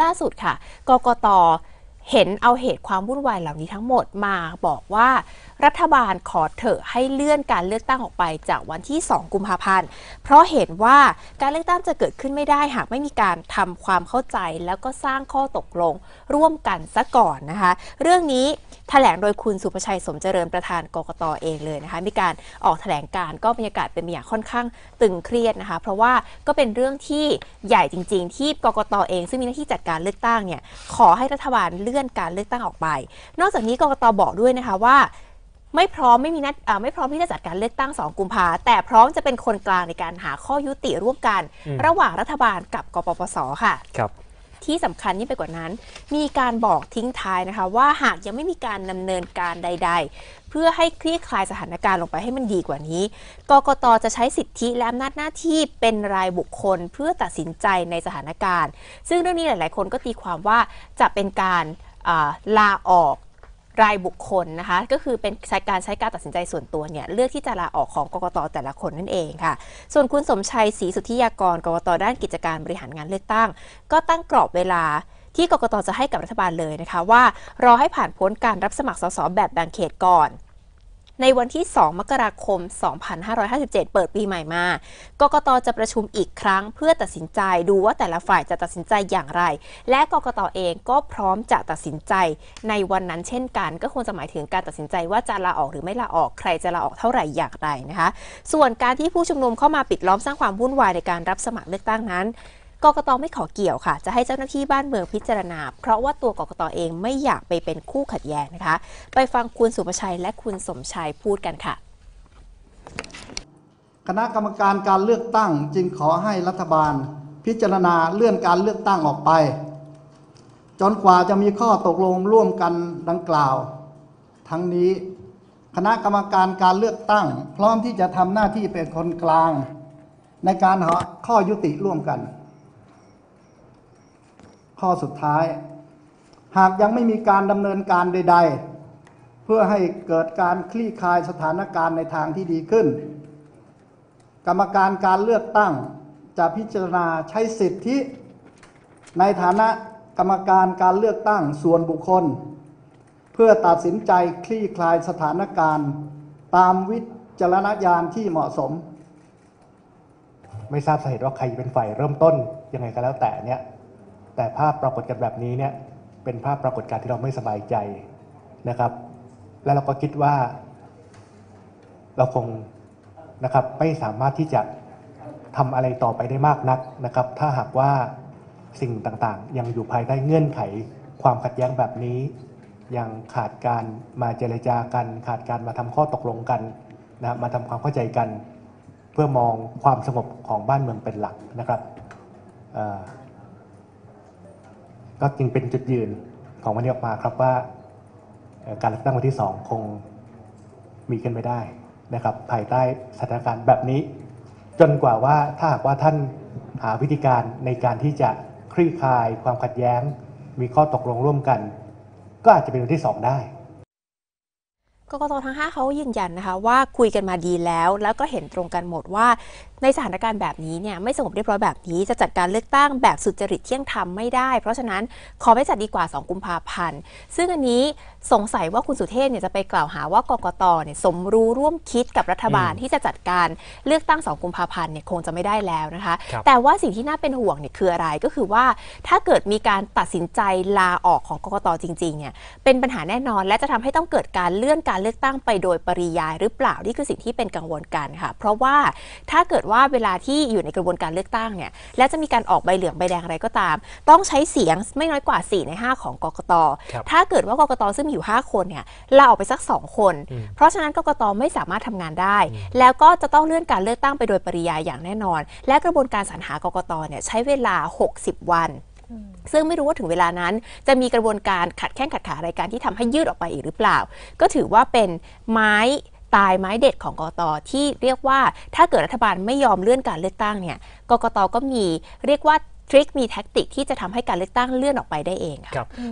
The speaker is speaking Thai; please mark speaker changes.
Speaker 1: ล่าสุดค่ะ กกต เห็นเอาเหตุความวุ่นวายเหล่านี้ทั้งหมดมาบอกว่า รัฐบาลขอเถอะให้เลื่อนการเลือกตั้งออกไปจากวันที่ 2 กุมภาพันธ์ เพราะเห็นว่าการเลือกตั้งจะเกิดขึ้นไม่ได้หากไม่มีการทำความเข้าใจแล้วก็สร้างข้อตกลงร่วมกันซะก่อนนะคะ เรื่องนี้แถลงโดยคุณสุภชัยสมเจริญประธานกกตเองเลยนะคะ มีการออกแถลงการก็บรรยากาศเป็นอย่างค่อนข้างตึงเครียดนะคะ เพราะว่าก็เป็นเรื่องที่ใหญ่จริง ๆ ที่กกตเอง ซึ่งมีหน้าที่จัดการเลือกตั้งเนี่ยขอให้รัฐบาลเลื่อนการเลือกตั้งออกไป นอกจากนี้กกตบอกด้วยนะคะว่า ไม่พร้อมไม่มีนัดอ่าไม่พร้อมที่จะจัดการเลือกตั้ง 2 กุมภาแต่พร้อมจะเป็นคนกลางในการหาข้อยุติร่วมกัน
Speaker 2: อืม
Speaker 1: ระหว่างรัฐบาลกับกปปสค่ะ
Speaker 2: ครับ
Speaker 1: ที่สำคัญยิ่งไปกว่านั้น มีการบอกทิ้งท้ายนะคะว่าหากยังไม่มีการดำเนินการใด ๆ เพื่อให้คลี่คลายสถานการณ์ลงไปให้มันดีกว่านี้ กกตจะใช้สิทธิและอำนาจหน้าที่เป็นรายบุคคลเพื่อตัดสินใจในสถานการณ์ ซึ่งเรื่องนี้หลาย ๆ คนก็ตีความว่าจะเป็นการลาออก รายบุคคลนะคะก็คือเป็นใช้การใช้การตัดสินใจส่วนตัวเนี่ยเลือกที่จะลาออกของกกตแต่ละคนนั่นเองค่ะ ส่วนคุณสมชัยศรีสุทธิยากรกกตด้านกิจการบริหารงานเลือกตั้ง ก็ตั้งกรอบเวลาที่กกตจะให้กับรัฐบาลเลยนะคะ ว่ารอให้ผ่านพ้นการรับสมัครสสแบบแบ่งเขตก่อน ในวันที่ 2 มกราคม 2557 เปิดปีใหม่มา กกตจะประชุมอีกครั้งเพื่อตัดสินใจดูว่าแต่ละฝ่ายจะตัดสินใจอย่างไร และกกตเองก็พร้อมจะตัดสินใจในวันนั้นเช่นกัน ก็คงจะหมายถึงการตัดสินใจว่าจะลาออกหรือไม่ลาออก ใครจะลาออกเท่าไหร่อย่างไรนะคะ ส่วนการที่ผู้ชุมนุมเข้ามาปิดล้อมสร้างความวุ่นวายในการรับสมัครเลือกตั้งนั้น กกตไม่ขอเกี่ยวค่ะ จะให้เจ้าหน้าที่บ้านเมืองพิจารณา เพราะว่าตัวกกตเองไม่อยากไปเป็นคู่ขัดแย้งนะคะ ไปฟังคุณสุภชัยและคุณสมชัยพูดกันค่ะ
Speaker 3: คณะกรรมการการเลือกตั้งจึงขอให้รัฐบาล พิจารณาเลื่อนการเลือกตั้งออกไป จนกว่าจะมีข้อตกลงร่วมกันดังกล่าว ทั้งนี้คณะกรรมการการเลือกตั้ง พร้อมที่จะทำหน้าที่เป็นคนกลาง ในการหาข้อยุติร่วมกัน ข้อสุดท้าย หากยังไม่มีการดำเนินการใด ๆ เพื่อให้เกิดการคลี่คลายสถานการณ์ในทางที่ดีขึ้น กรรมการการเลือกตั้งจะพิจารณาใช้สิทธิในฐานะกรรมการการเลือกตั้งส่วนบุคคล เพื่อตัดสินใจคลี่คลายสถานการณ์ ตามวิจารณญาณที่เหมาะสม
Speaker 4: ไม่ทราบสาเหตุว่าใครเป็นฝ่ายเริ่มต้นยังไงก็แล้วแต่เนี่ย แต่ภาพปรากฏกันแบบนี้เนี่ยเป็นภาพปรากฏการที่เราไม่สบายใจนะครับ และเราก็คิดว่า เราคงนะครับไม่สามารถที่จะทำอะไรต่อไปได้มากนักนะครับ ถ้าหากว่าสิ่งต่างๆ ยังอยู่ภายใต้เงื่อนไข ความขัดแย้งแบบนี้ ยังขาดการมาเจรจากัน ขาดการมาทำข้อตกลงกันนะมาทำความเข้าใจกัน เพื่อมองความสงบของบ้านเมืองเป็นหลักนะครับ ก็จึงเป็นจุดยืนของวันนี้ออกมาครับว่าการเลือกตั้งวันที่สองคงมีขึ้นไม่ได้นะครับ ภายใต้สถานการณ์แบบนี้ จนกว่าว่าถ้าหากว่าท่านหาวิธีการในการที่จะคลี่คลายความขัดแย้ง มีข้อตกลงร่วมกัน ก็อาจจะเป็นวันที่สองได้
Speaker 1: กกตทั้ง 5เขายืนยันนะคะว่าคุยกันมาดีแล้ว แล้วก็เห็นตรงกันหมดว่า ในสถานการณ์แบบนี้เนี่ยไม่สงบเรียบร้อยแบบนี้จะจัดการเลือกตั้งแบบสุจริตเที่ยงธรรมไม่ได้ เพราะฉะนั้นขอไม่จัดดีกว่า 2 กุมภาพันธ์ ซึ่งอันนี้สงสัยว่าคุณสุเทพเนี่ยจะไปกล่าวหาว่ากกตเนี่ยสมรู้ร่วมคิดกับรัฐบาล
Speaker 2: อืม
Speaker 1: ที่จะจัดการเลือกตั้ง 2 กุมภาพันธ์เนี่ยคงจะไม่ได้แล้วนะคะ
Speaker 2: ครับ
Speaker 1: แต่ว่าสิ่งที่น่าเป็นห่วงเนี่ยคืออะไรก็คือว่าถ้าเกิดมีการตัดสินใจลาออกของกกตจริงๆเนี่ยเป็นปัญหาแน่นอนและจะทำให้ต้องเกิดการเลื่อนการเลือกตั้งไปโดยปริยายหรือเปล่านี่คือสิ่งที่เป็นกังวลกันค่ะ เพราะว่าถ้าเกิดว่าเวลาที่อยู่ในกระบวนการเลือกตั้งเนี่ยและจะมีการออกใบเหลืองใบแดงอะไรก็ตาม ต้องใช้เสียงไม่น้อยกว่า 4 ใน 5 ของกกต
Speaker 2: ครับ
Speaker 1: ถ้าเกิดว่ากกตซึ่งมีอยู่ 5 คนเนี่ยลาออกไปสัก 2 คน
Speaker 2: อืม
Speaker 1: เพราะฉะนั้นกกตไม่สามารถทำงานได้ แล้วก็จะต้องเลื่อนการเลือกตั้งไปโดยปริยายอย่างแน่นอน และกระบวนการสรรหากกตเนี่ยใช้เวลา 60 วัน ซึ่งไม่รู้ว่าถึงเวลานั้น จะมีกระบวนการขัดแข้งขัดขาอะไรการที่ทำให้ยืดออกไปอีกหรือเปล่า ก็ถือว่าเป็นไม้ตายไม้เด็ดของกกตที่เรียกว่าถ้าเกิดรัฐบาลไม่ยอมเลื่อนการเลือกตั้งเนี่ยกกตก็มีเรียกว่าทริคมีแท็กติกที่จะทำให้การเลือกตั้งเลื่อนออกไปได้เองค่ะ
Speaker 2: ครับ